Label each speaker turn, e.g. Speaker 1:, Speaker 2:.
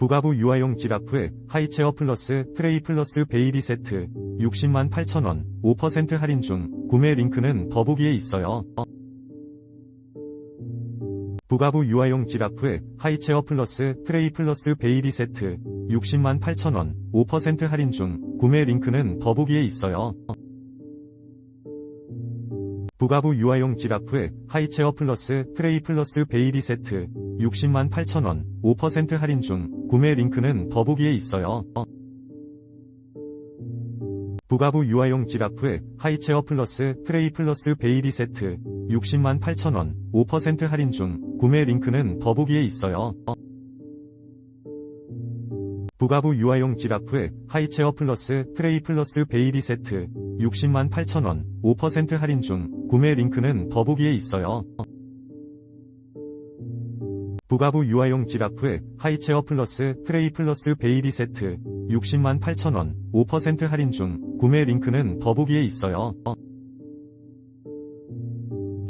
Speaker 1: 부가부 유아용 지라프 하이체어 플러스 트레이 플러스 베이비 세트 60만 8천원 5% 할인 중 구매 링크는 더보기에 있어요. 부가부 유아용 지라프 하이체어 플러스 트레이 플러스 베이비 세트 60만 8천원 5% 할인 중 구매 링크는 더보기에 있어요. 부가부 유아용 지라프 하이체어 플러스 트레이 플러스 베이비 세트 60만 8천원 5% 할인 중 구매 링크는 더보기에 있어요. 부가부 유아용 지라프 하이체어 플러스 트레이 플러스 베이비 세트 60만 8천원 5% 할인 중 구매 링크는 더보기에 있어요. 부가부 유아용 지라프 하이체어 플러스 트레이 플러스 베이비 세트 60만 8천원 5% 할인 중 구매 링크는 더보기에 있어요. 부가부 유아용 지라프 하이체어 플러스 트레이 플러스 베이비 세트 60만 8천원 5% 할인 중 구매 링크는 더보기에 있어요.